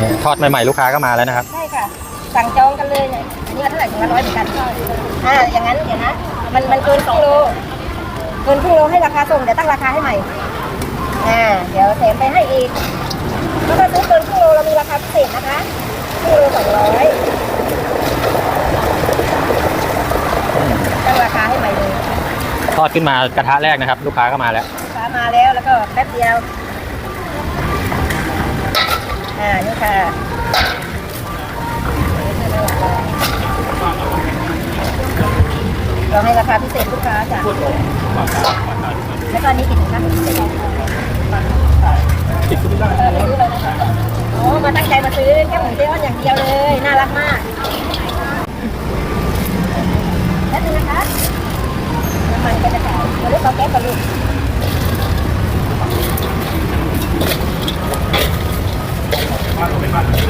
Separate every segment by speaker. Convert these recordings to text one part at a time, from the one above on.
Speaker 1: นี่ทอดใหม่ๆลูกค้าก็มาแล้วนะครับ
Speaker 2: ได้ค่ะ สั่งจองกันเลยเนี่ยอันนี้ก็เท่าไหร่ถุงละร้อยเหมือนกันอ่าอย่างนั้นเดี๋ยวนะ มันมันเกินครึ่งโลเกินครึ่งโลให้ราคาส่งเดี๋ยวตั้งราคาให้ใหม่อ่าเดี๋ยวแถมไปให้อีกแล้วก็ซื้อเกินครึ่งโลเรามีราคาพิเศษนะคะครึ่งโลสองร้อยตั้งราคาให้ใหม่เลย
Speaker 1: ทอดขึ้นมากระทะแรกนะครับ ลูกค้าก็มาแล้ว
Speaker 2: ลูกค้ามาแล้วแล้วก็แป๊บเดียว อ่านี่ค่ะเราให้ราคาพิเศษลูกค้าจ้ะแล้วก็อันนี้กี่ถุงคะพิเศษเออไม่รู้เลยนะคะโอ้มาตั้งใจมาซื้อแค่หมูเจ๊อ้อนอย่างเดียวเลย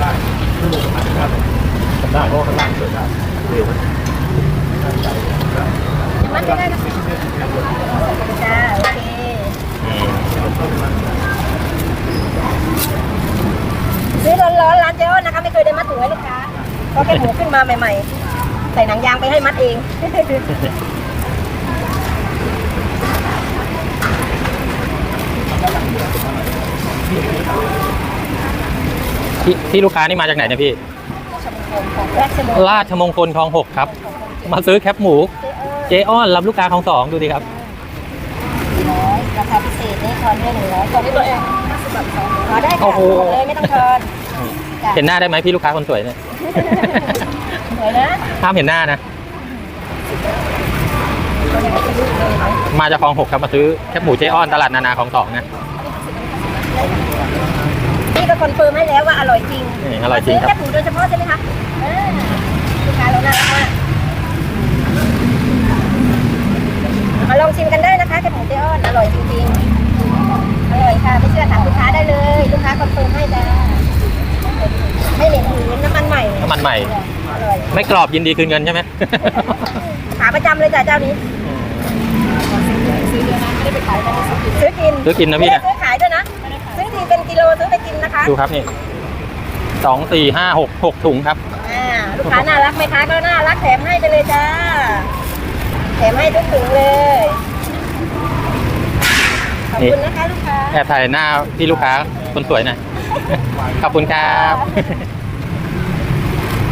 Speaker 1: ได้เพราะข้างล่างเปิดได้
Speaker 2: ยังมัดไม่ได้นะจ้าโอเคซื้อร้อนๆร้านเจ๊อ้อนะคะ ไม่เคยได้มัดถุงให้ลูกค้าเพราะแค่หมูขึ้นมาใหม่ ๆ ใส่หนังยางไปให้มัดเอง
Speaker 1: ที่ที่ลูกค้านี่มาจากไหนเนี่ยพี่
Speaker 2: แรกสมอง
Speaker 1: ราชมงคลคลองหกครับ มาซื้อแคปหมู เจอ้อนรับลูกค้าคลองสองดูดิครับ
Speaker 2: สี่ร้อยราคาพิเศษนี่ทอนด้วยหนึ่งร้อยทอนด้วยตัวเองขอได้ค่ะ
Speaker 1: โอ้โห
Speaker 2: บอกเลยไม่ต้องทอนจ้ะ
Speaker 1: เห็นหน้าได้ไหมพี่ลูกค้าคนสวยเนี่ย
Speaker 2: สวยนะ
Speaker 1: ห้ามเห็นหน้านะมาจากคลองหกครับมาซื้อแคปหมูเจอ้อนตลาดนานาคลองสองนะ
Speaker 2: นี่ก็คอนเฟิร์มให้แล้วว่าอร่อยจริง
Speaker 1: นี่อร่อยจริงครับ
Speaker 2: ซื้อแค่ถุงโดยเฉพาะใช่ไหมคะอ่าลูกค้าเราน่ารักมากมาลองชิมกันได้นะคะแค่หมูเจอ้อนอร่อยจริงๆอร่อยค่ะไม่เชื่อถามลูกค้าได้เลย ลูกค้าคอนเฟิร์มให้จ้าไม่เหม็นหืนน้ำมันใหม่
Speaker 1: น้ำมันใหม่
Speaker 2: อร่อย
Speaker 1: ไม่กรอบยินดีคืนเงินใช่ไหม
Speaker 2: ขาประจำเลยจ้ะเจ้านี้ซื้อเยอะนะไม่ได้ไปขายกันซื้อกิน
Speaker 1: ซื้อกินนะพี่
Speaker 2: ไม่
Speaker 1: นะ
Speaker 2: ได้ซื้อขาย ลซื้อไปกินนะคะ
Speaker 1: ดูครับนี่สองสี่ห้าหกหกถุงครับ
Speaker 2: อ่าลูกค้าน่ารักไหมคะก็น่ารักแถมให้ไปเลยจ้า แถมให้ทุกถุงเลย ขอบคุณนะคะลูกค้า
Speaker 1: แอบถ่ายหน้าพี่ลูกค้าคนสวยหน่อย ขอบคุณครับ